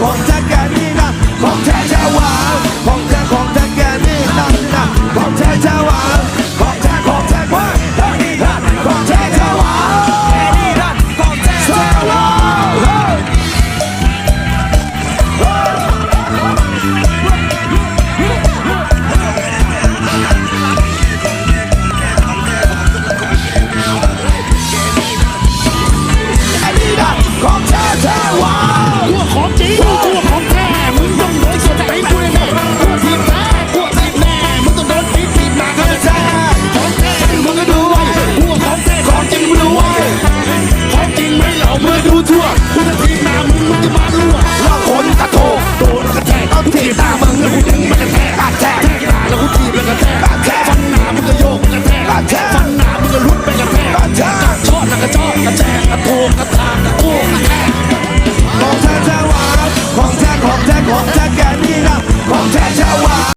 ของเท้แกนี่นะของแท้แท้หวาน คุณจะทีมามึงมันจะมาลั่วล่อขนกะโถโดนกระแทกเอาทีตามึงแล้วกูถึงมันกะแทกกระแทกที่ตาแล้วกูทีมันกระแทกกระแทกฟันหนามึงก็โยกมันกระแทกกระแทกฟันหนามึงก็ลุดไปกระแทกกระแทกกอะชอกระจอกกระแทกกระโถกระทากระโถกระแทกของแท้แท้หวานของแท้ของแท้ของแท้แกนี่นะของแท้แท้หวาน